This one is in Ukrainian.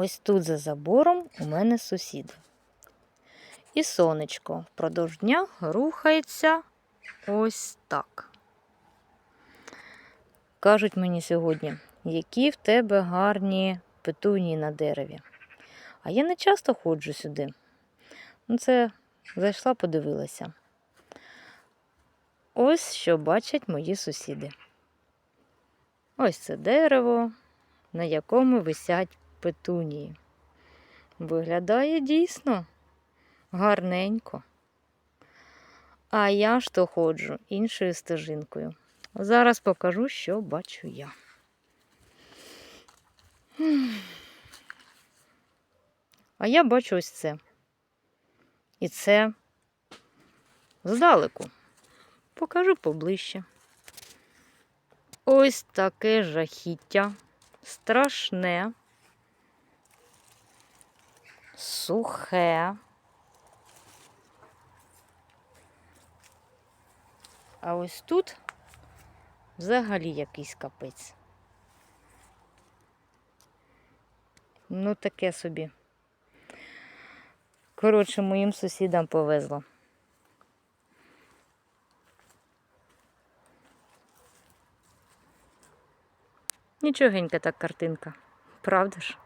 Ось тут за забором у мене сусіди. І сонечко впродовж дня рухається ось так. Кажуть мені сьогодні, які в тебе гарні петунії на дереві. А я не часто ходжу сюди. Ну, це зайшла, подивилася. Ось що бачать мої сусіди. Ось це дерево, на якому висять петунії. Виглядає дійсно гарненько. А я ж то ходжу іншою стежинкою. Зараз покажу, що бачу я. А я бачу ось це. І це здалеку. Покажу поближче. Ось таке жахіття. Страшне, сухе. А ось тут взагалі якийсь капець. Ну, таке собі. Коротше, моїм сусідам повезло. Нічогенька так картинка, правда ж?